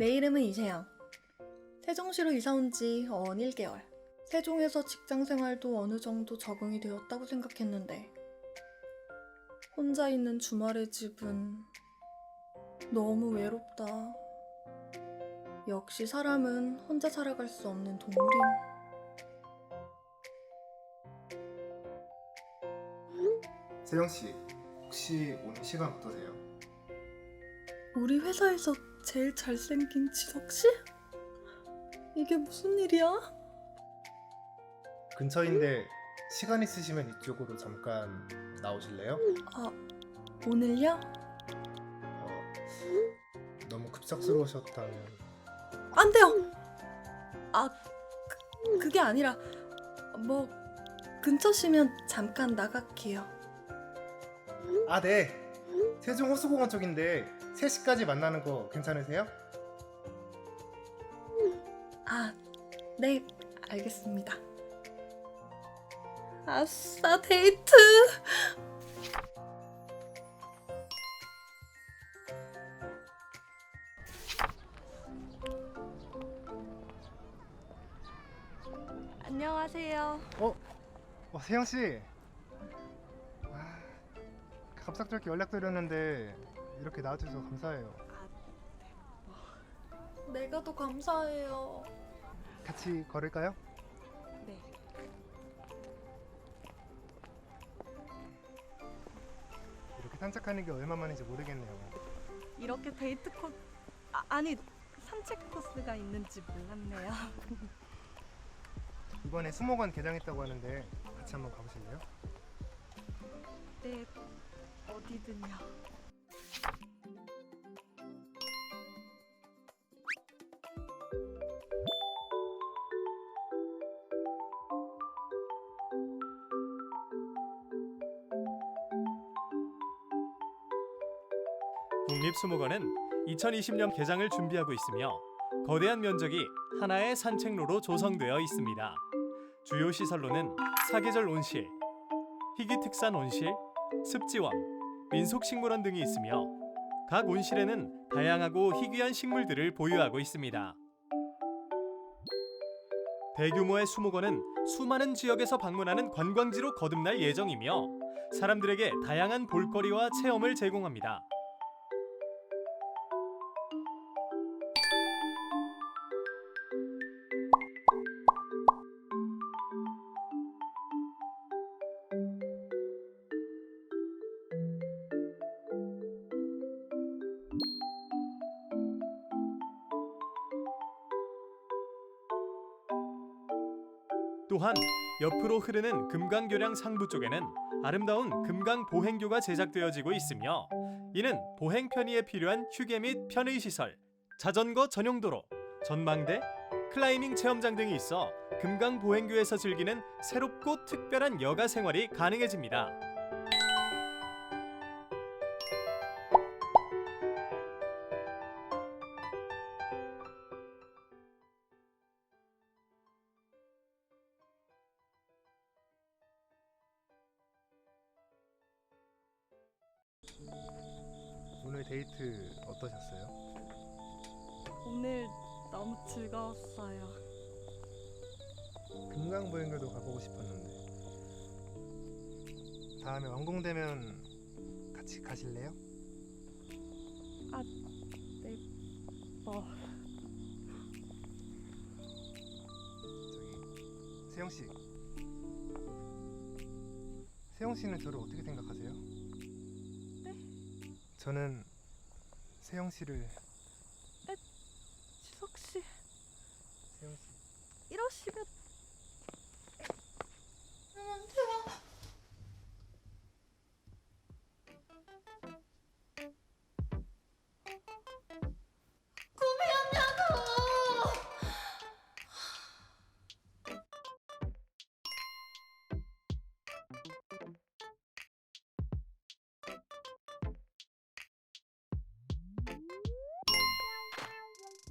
내 이름은 이세영. 세종시로 이사 온 지 어언 1개월. 세종에서 직장 생활도 어느 정도 적응이 되었다고 생각했는데, 혼자 있는 주말의 집은 너무 외롭다. 역시 사람은 혼자 살아갈 수 없는 동물임. 세영 씨, 혹시 오늘 시간 어떠세요? 우리 회사에서 제일 잘생긴 지석 씨? 이게 무슨 일이야? 근처인데 시간 있으시면 이쪽으로 잠깐 나오실래요? 아, 오늘요? 어, 너무 급작스러우셨다면 안 돼요! 아, 그, 그게 아니라, 뭐, 근처시면 잠깐 나갈게요. 아 네! 세종 호수공원 쪽인데 3시까지 만나는 거 괜찮으세요? 아, 네, 알겠습니다. 아싸, 데이트! 안녕하세요. 어, 세영 씨! 아, 갑작스럽게 연락드렸는데 이렇게 나와주셔서 감사해요 내가 더 감사해요. 같이 걸을까요? 네. 이렇게 산책하는 게 얼마만인지 모르겠네요 이렇게 데이트 코 아, 아니 산책 코스가 있는지 몰랐네요. 이번에 수목원 개장했다고 하는데 같이 한번 가보실래요? 네 어디든요. 국립수목원은 2020년 개장을 준비하고 있으며 거대한 면적이 하나의 산책로로 조성되어 있습니다. 주요 시설로는 사계절 온실, 희귀특산 온실, 습지원, 민속식물원 등이 있으며 각 온실에는 다양하고 희귀한 식물들을 보유하고 있습니다. 대규모의 수목원은 수많은 지역에서 방문하는 관광지로 거듭날 예정이며 사람들에게 다양한 볼거리와 체험을 제공합니다. 또한 옆으로 흐르는 금강교량 상부 쪽에는 아름다운 금강 보행교가 제작되어지고 있으며 이는 보행 편의에 필요한 휴게 및 편의 시설, 자전거 전용 도로, 전망대, 클라이밍 체험장 등이 있어 금강 보행교에서 즐기는 새롭고 특별한 여가 생활이 가능해집니다. 오늘 데이트 어떠셨어요? 오늘 너무 즐거웠어요. 금강보행교도 가보고 싶었는데 다음에 완공되면 같이 가실래요? 뭐 저기 세영 씨 세영 씨는 저를 어떻게 생각하세요? 네? 저는 세영 씨를. 지석 씨. 세영 씨. 이러시면